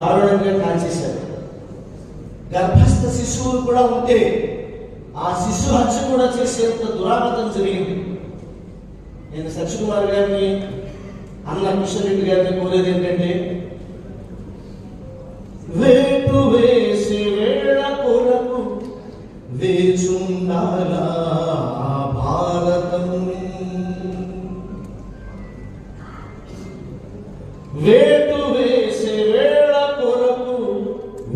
దారుణంగా కాల్చేశారు గర్భస్థ శిశువు కూడా ఉంటే ఆ శిశు హత్య కూడా చేసేంత దురాపతం జరిగింది. నేను సత్యకుమార్ గారిని అన్న కిషన్ రెడ్డి గారిని కోరేది ఏంటంటే వేపు వేసి వేళ కొరకు వేచుండాలా భారతం వేటు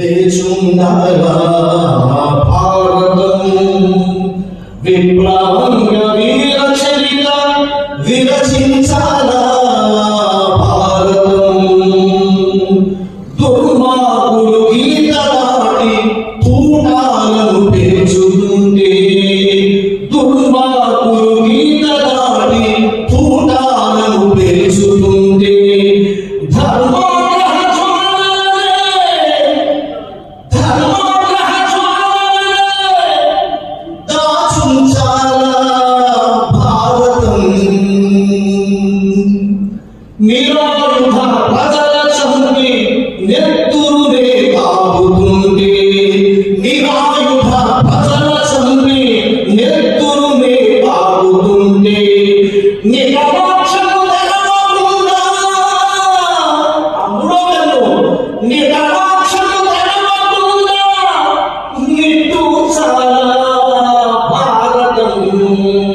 వేచుండాలా భారతం విప్లవంగా ధర్మగ్రహ జ్వాలలే దాచుంచాలా భారతం నిరాయుధ ప్రజల చంపి నెత్తురునే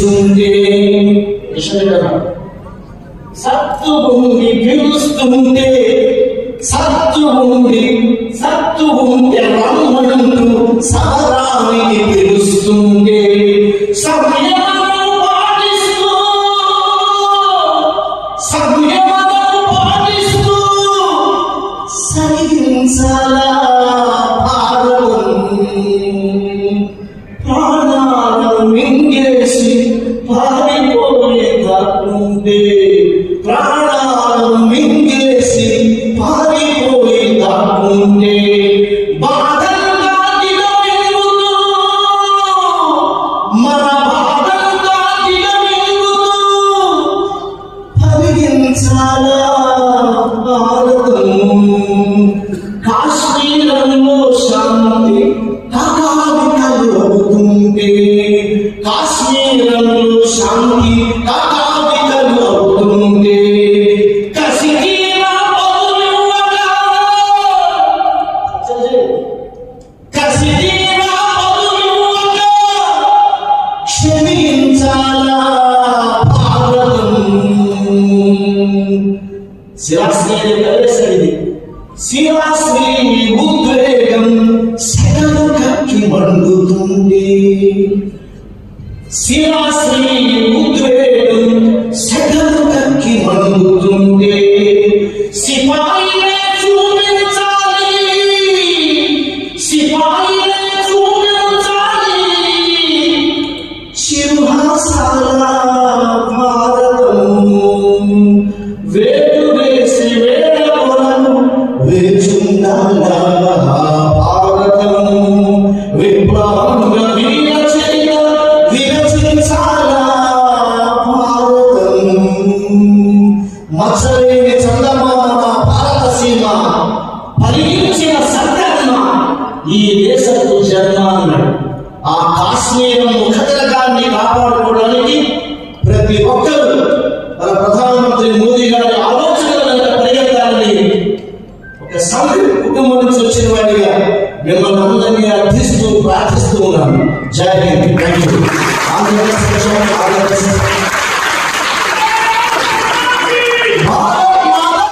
పిలుస్తుంటే సత్తుభూమి ఉండి సత్తుభూమి సత్తుభూమి ఉండి సత్తు ఉంటే రమ్మంటూ సమరానికి పాటిస్తూ పాటిస్తూ సహించాలా భారతం de శివాశ్రీ కలిసరిది శివాశ్రీ ఉద్వేగం సెగలు కక్కి మండుతుంది శివాశ్రీ ఈ దేశపు జన్మ అన్నాడు ఆ కాశ్మీరం ముఖతరకాన్ని కాపాడుకోవడానికి ప్రతి ఒక్కరూ మన ప్రధానమంత్రి మోదీ గారి ఆలోచన పరిగెత్తాలని ఒక సంఘ కుటుంబం నుంచి వచ్చిన వాడిగా మిమ్మల్ని అందరినీ అర్థిస్తూ ప్రార్థిస్తూ ఉన్నాను. జై Hind. Thank you Andhra Pradesh Andhra Pradesh